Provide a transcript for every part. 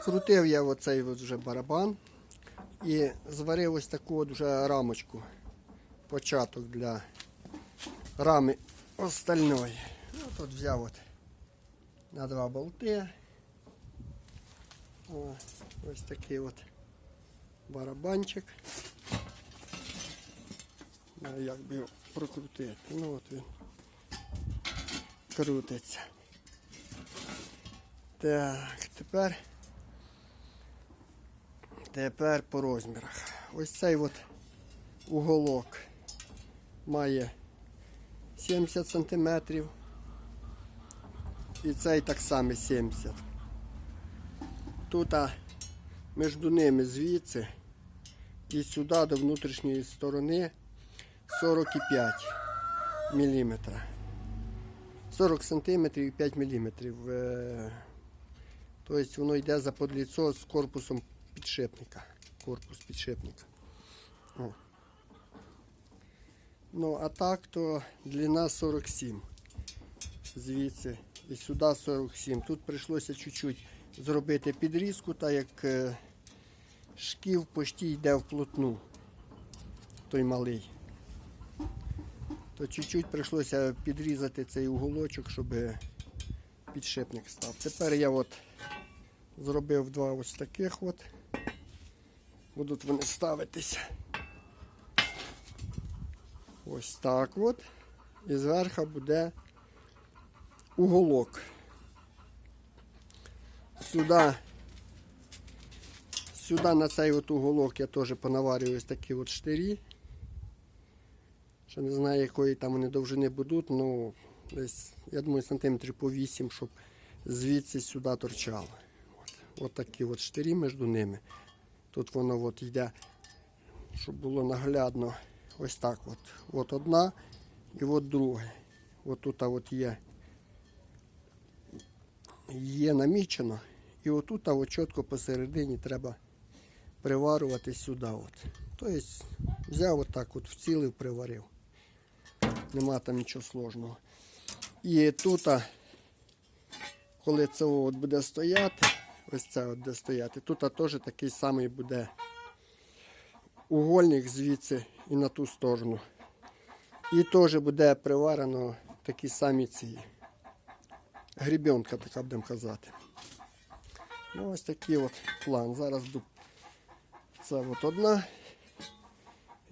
Прикрутив я оцей от вже барабан і зварив ось таку от вже рамочку. Початок для рами остальної. Ну, тут взяв от на два болти. О, ось такий от барабанчик. Ну, як би його прокрутити. Ну от він крутиться. Так, тепер. Тепер по розмірах. Ось цей от уголок має 70 сантиметрів. І цей так само 70. Тут а, між ними звідси і сюди до внутрішньої сторони 45 міліметра. 40 сантиметрів і 5 міліметрів. Е, Тобто воно йде за подліцо з корпусом підшипника. Корпус підшипника. О. Ну, а так то длина 47. Звідси і сюди 47. Тут прийшлося чуть-чуть зробити підрізку, так як е, шків почти йде вплотну. Той малий. То чуть-чуть прийшлося підрізати цей уголочок, щоб підшипник став. Тепер я от зробив два ось таких от. Будуть вони ставитися. Ось так от. І зверху буде уголок. Сюди, сюди на цей от уголок я теж понаварюю ось такі от штирі. Ще не знаю, якої там вони довжини будуть, ну десь, я думаю, сантиметрів по 8, щоб звідси сюди торчало. От, от такі от штирі між ними. Тут воно от йде, щоб було наглядно. Ось так от. От одна і от друга. От тут от є. Є намічено. І отут от чітко посередині треба приварювати сюди. От. Тобто взяв отак от вцілив, приварив. Нема там нічого сложного. І тут, коли це от буде стояти, ось це от буде стояти, тут теж такий самий буде угольник звідси і на ту сторону. І теж буде приварено такі самі ці грібенка, така будемо казати. Ну, ось такий от план. Зараз це от одна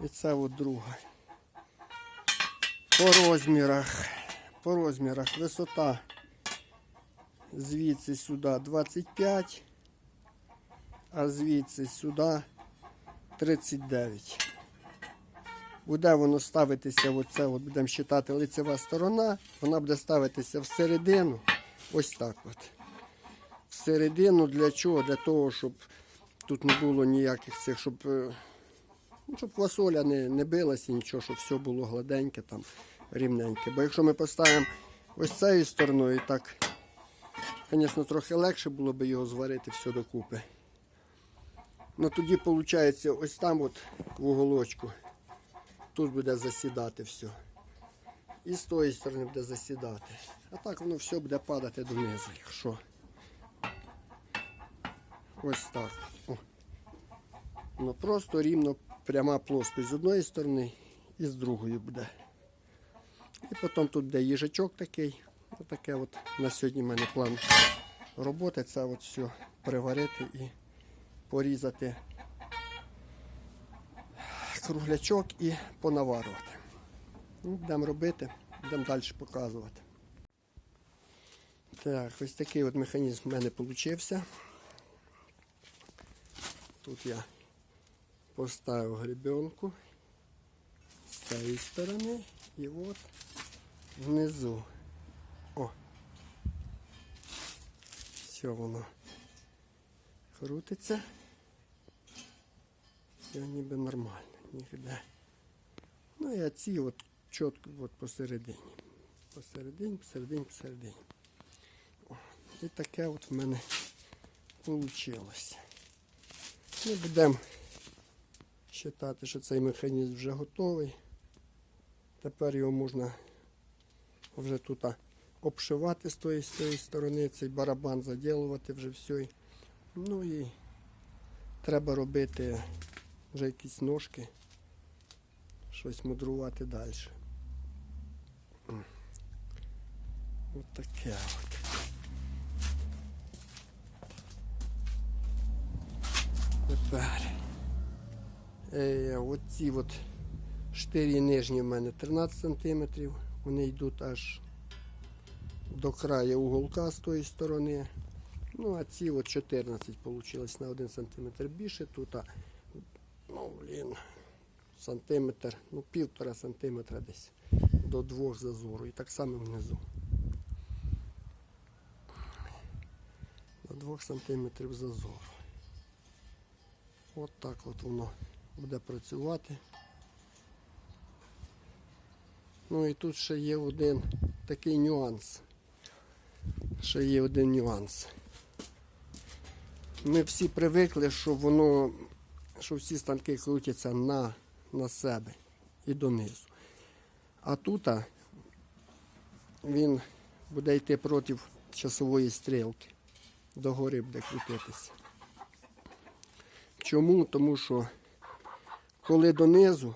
і це от друга. По розмірах. По розмірах висота звідси сюди 25, а звідси сюди 39. Буде воно ставитися, оце, от будемо вважати лицева сторона, вона буде ставитися всередину. Ось так от. Всередину для чого? Для того, щоб тут не було ніяких цих, щоб, е, ну, щоб квасоля не, не билася, нічого, щоб все було гладеньке, там, рівненьке. Бо якщо ми поставимо ось цією стороною, так, звісно, трохи легше було б його зварити все докупи. Ну тоді виходить ось там от в уголочку. Тут буде засідати все. І з тої сторони буде засідати. А так воно все буде падати донизу, якщо. Ось так. О. Воно просто рівно пряма плоскость з одної сторони і з другої буде. І потім тут буде їжачок такий. Отаке от на сьогодні в мене план роботи. Це от все приварити і порізати круглячок і понаварювати. Ну, Будемо робити, будемо далі показувати. Так, ось такий от механізм в мене вийшов. Тут я поставив гребенку з цієї сторони і от внизу. Все воно крутиться. Все ніби нормально, ніде. Ну і ці от чітко от посередині. Посередині, посередині, посередині. О, і таке от в мене вийшло. Ми будемо вважати, що цей механізм вже готовий. Тепер його можна вже тут обшивати з тої, з тої сторони, цей барабан заділувати вже все. Ну і треба робити вже якісь ножки, щось мудрувати далі. От таке от. Тепер. Е, оці от штирі нижні в мене 13 см. Вони йдуть аж до краю уголка з тої сторони. Ну, а ці от 14 вийшло на 1 см більше. Тут, ну, блін, сантиметр, ну, півтора сантиметра десь до двох зазору. І так само внизу. До двох сантиметрів зазору. От так от воно буде працювати. Ну і тут ще є один такий нюанс. Ще є один нюанс. Ми всі привикли, що воно, що всі станки крутяться на, на себе і донизу. А тут він буде йти проти часової стрілки. Догори буде крутитися. Чому? Тому що коли донизу,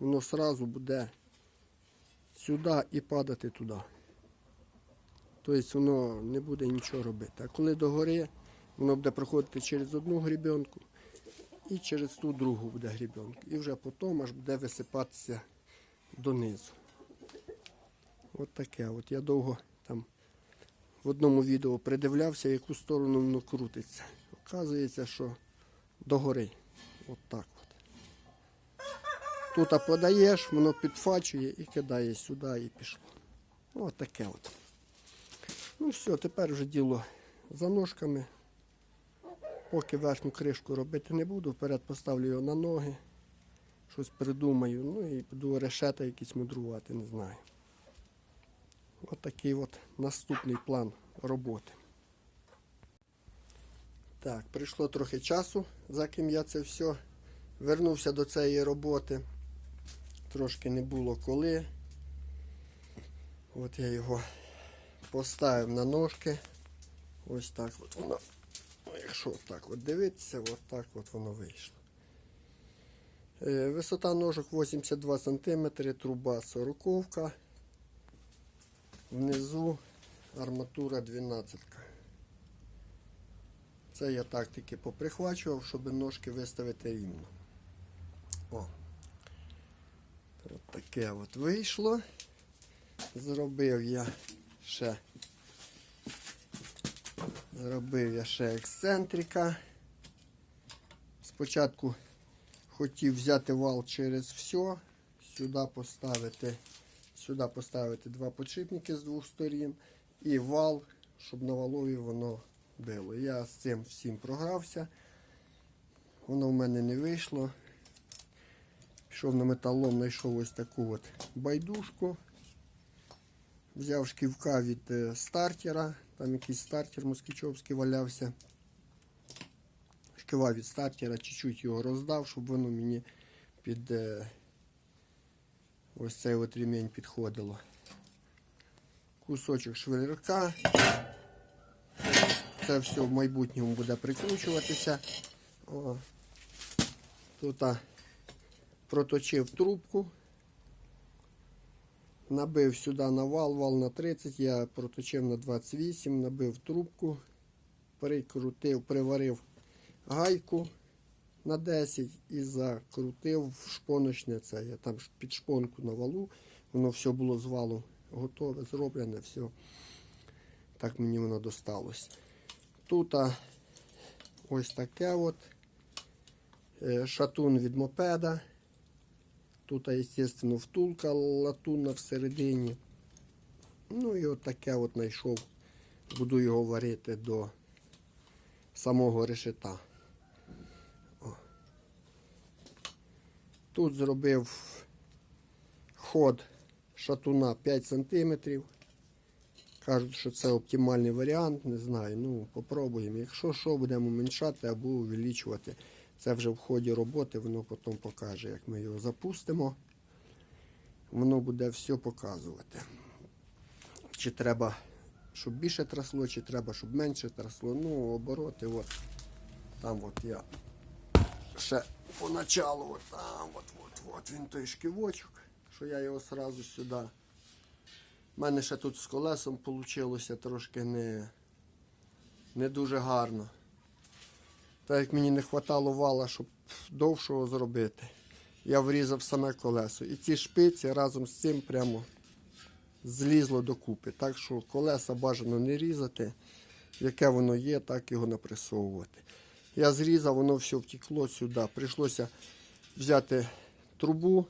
воно одразу буде сюди і падати туди. Тобто воно не буде нічого робити. А коли догори, воно буде проходити через одну грібенку і через ту другу буде грібенку. І вже потім аж буде висипатися донизу. От таке. От я довго там в одному відео придивлявся, яку сторону воно крутиться. Оказується, що догори. От так от. Тут подаєш, воно підфачує і кидає сюди і пішло. От таке от. Ну все, тепер вже діло за ножками. Поки верхню кришку робити не буду, вперед поставлю його на ноги. Щось придумаю, ну і буду решета якісь мудрувати, не знаю. От такий от наступний план роботи. Так, прийшло трохи часу, за ким я це все вернувся до цієї роботи. Трошки не було коли. От я його поставив на ножки. Ось так от воно. ну, Якщо так от дивитися, от так от воно вийшло. Е, Висота ножок 82 см, труба 40 Внизу арматура 12. Це я так тільки поприхвачував, щоб ножки виставити рівно. О. От таке от вийшло. Зробив я ще. Зробив я ще ексцентрика. Спочатку хотів взяти вал через все, сюди поставити, сюди поставити два подшипники з двох сторін і вал, щоб на валові воно било. Я з цим всім програвся. Воно в мене не вийшло. Пішов на металлом, знайшов ось таку от байдушку. Взяв шківка від е, стартера, там якийсь стартер москічовський валявся. Шкива від стартера, чуть-чуть його роздав, щоб воно мені під е, ось цей от ремінь підходило. Кусочок швеллерка. Це все в майбутньому буде прикручуватися. О. Тут проточив трубку. Набив сюди на вал, на 30, я проточив на 28, набив трубку, прикрутив, приварив гайку на 10 і закрутив в шпоночне це. Я там під шпонку на валу, воно все було з валу готове, зроблене, все. Так мені воно досталось. Тут ось таке от е, шатун від мопеда. Тут, естественно, втулка латунна всередині. Ну і от таке от знайшов. Буду його варити до самого решета. О. Тут зробив ход шатуна 5 см. Кажуть, що це оптимальний варіант, не знаю. Ну, попробуємо. Якщо що, будемо уменьшати або увеличувати. Це вже в ході роботи, воно потім покаже, як ми його запустимо. Воно буде все показувати. Чи треба щоб більше трасло, чи треба, щоб менше трасло. Ну, обороти, от. Там от я ще поначалу, от там, от, от, от він той шківочок, що я його сразу сюди. У мене ще тут з колесом вийшло трошки не, не дуже гарно. Так як мені не вистачало вала, щоб довшого зробити, я врізав саме колесо. І ці шпиці разом з цим прямо злізло докупи. Так що колеса бажано не різати. Яке воно є, так його напресовувати. Я зрізав, воно все втекло сюди. Прийшлося взяти трубу,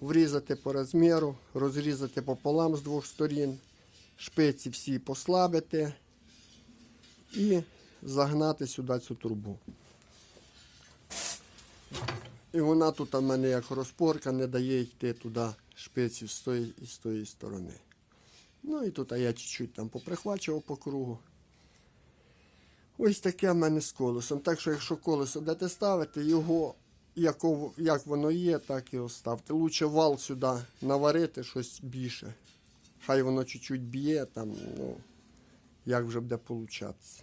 врізати по розміру, розрізати пополам з двох сторін, шпиці всі послабити і загнати сюди цю трубу. І вона тут у мене як розпорка не дає йти туди шпиці з тої і з тої сторони. Ну і тут я чуть-чуть там поприхвачував по кругу. Ось таке в мене з колесом. Так що, якщо колесо будете ставити, його як, воно є, так і оставте. Лучше вал сюди наварити щось більше. Хай воно чуть-чуть б'є, там, ну, як вже буде получатися.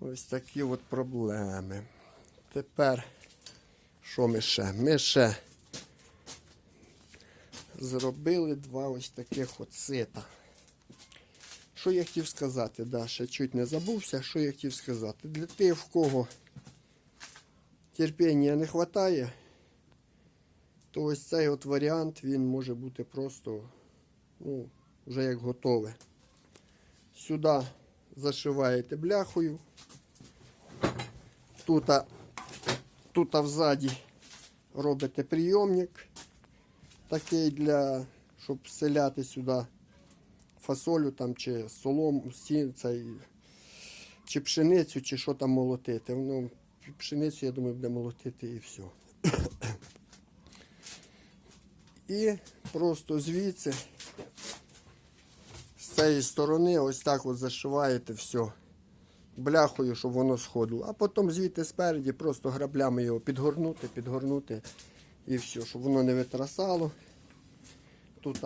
Ось такі от проблеми. Тепер, що ми ще? Ми ще зробили два ось таких от сита. Що я хотів сказати, да, ще чуть не забувся, що я хотів сказати. Для тих, в кого терпіння не вистачає, то ось цей от варіант він може бути просто ну, вже як готове. Сюди зашиваєте бляхою. Тут, тут взаді робите прийомник такий для, щоб вселяти сюди фасолю там, чи солому, сін, цей, чи пшеницю, чи що там молотити. Ну, пшеницю, я думаю, буде молотити і все. І просто звідси, з цієї сторони, ось так от зашиваєте все бляхою, щоб воно сходило. А потім звідти спереді просто граблями його підгорнути, підгорнути і все, щоб воно не витрасало. Тут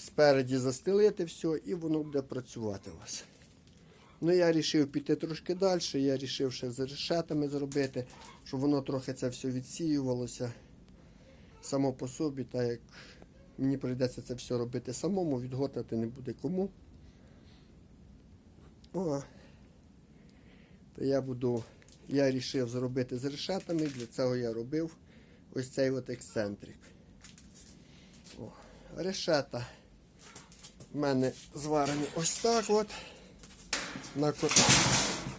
спереді застелити все і воно буде працювати у вас. Ну, я вирішив піти трошки далі, я вирішив ще з решетами зробити, щоб воно трохи це все відсіювалося само по собі, так як мені прийдеться це все робити самому, відготати не буде кому. О, то я буду, я вирішив зробити з решетами, для цього я робив ось цей от ексцентрик. О, решета в мене зварені ось так от. На,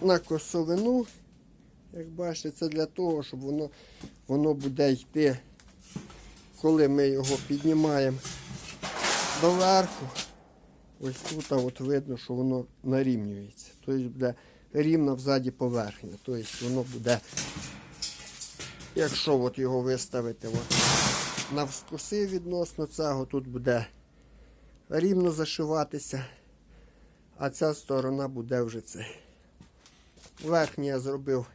на косовину. Як бачите, це для того, щоб воно, воно буде йти, коли ми його піднімаємо доверху. Ось тут от видно, що воно нарівнюється. Тобто буде рівна взаді поверхня. Тобто воно буде, якщо от його виставити от навскоси відносно цього, тут буде рівно зашиватися, а ця сторона буде вже це. Верхній я зробив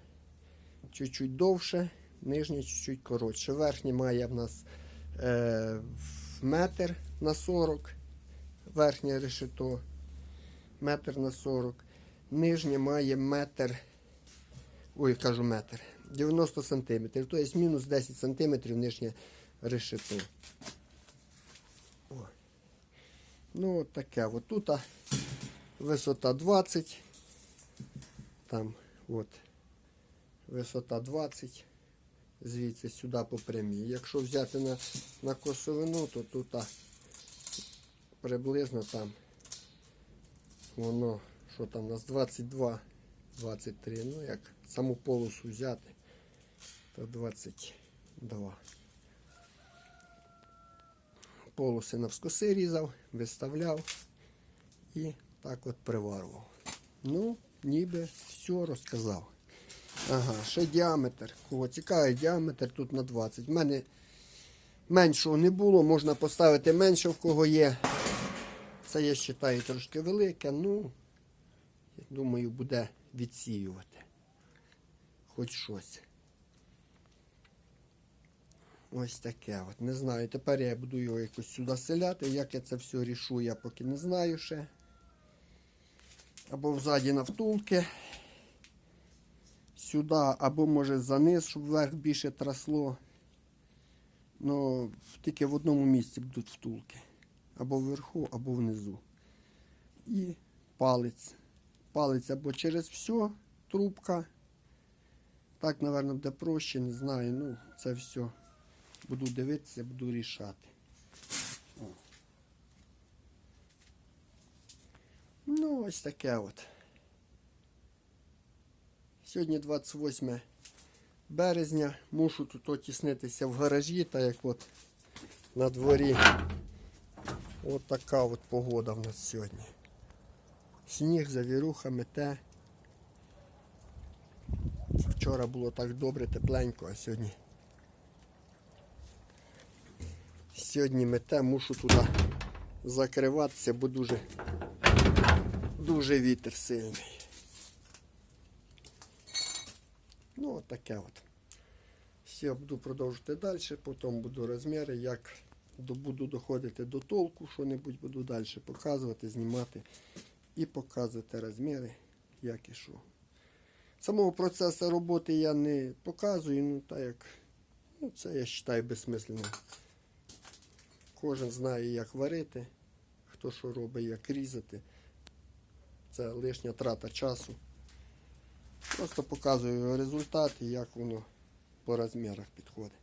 чуть-чуть довше, нижній чуть-чуть коротше. Верхній має в нас е, метр на 40, верхнє решето, метр на 40. Нижнє має метр, ой, кажу метр, 90 сантиметрів, тобто мінус 10 сантиметрів нижнє решето. О. Ну, от таке. От тут висота 20. Там от висота 20. Звідси сюди по прямій. Якщо взяти на, на косовину, то тут а, приблизно там воно, що там у нас 22, 23. Ну, як саму полосу взяти, то 22 полоси навскоси різав, виставляв і так от приварував. Ну, ніби все розказав. Ага, ще діаметр. Кого цікавий діаметр тут на 20. У мене меншого не було, можна поставити менше в кого є. Це я вважаю трошки велике, ну, я думаю, буде відсіювати. Хоч щось. Ось таке от. Не знаю. Тепер я буду його якось сюди селяти. Як я це все рішу, я поки не знаю ще. Або взаді на втулки. Сюди, або може за низ, щоб вверх більше трасло. Ну, тільки в одному місці будуть втулки. Або вверху, або внизу. І палець. Палець або через все, трубка. Так, напевно, буде проще, не знаю. Ну, це все. Буду дивитися, буду рішати. Ну, ось таке от. Сьогодні 28 березня. Мушу тут отіснитися в гаражі, так як от на дворі. От така от погода в нас сьогодні. Сніг, завіруха, мете. Вчора було так добре, тепленько, а сьогодні. Сьогодні мете, мушу туди закриватися, бо дуже, дуже вітер сильний. Ну, от таке от. Все, буду продовжувати далі, потім буду розміри, як буду доходити до толку, що-небудь буду далі показувати, знімати і показувати розміри, як і що. Самого процесу роботи я не показую, ну так як ну, це я вважаю безсмислено. Кожен знає, як варити, хто що робить, як різати. Це лишня трата часу. Просто показую результат і як воно по розмірах підходить.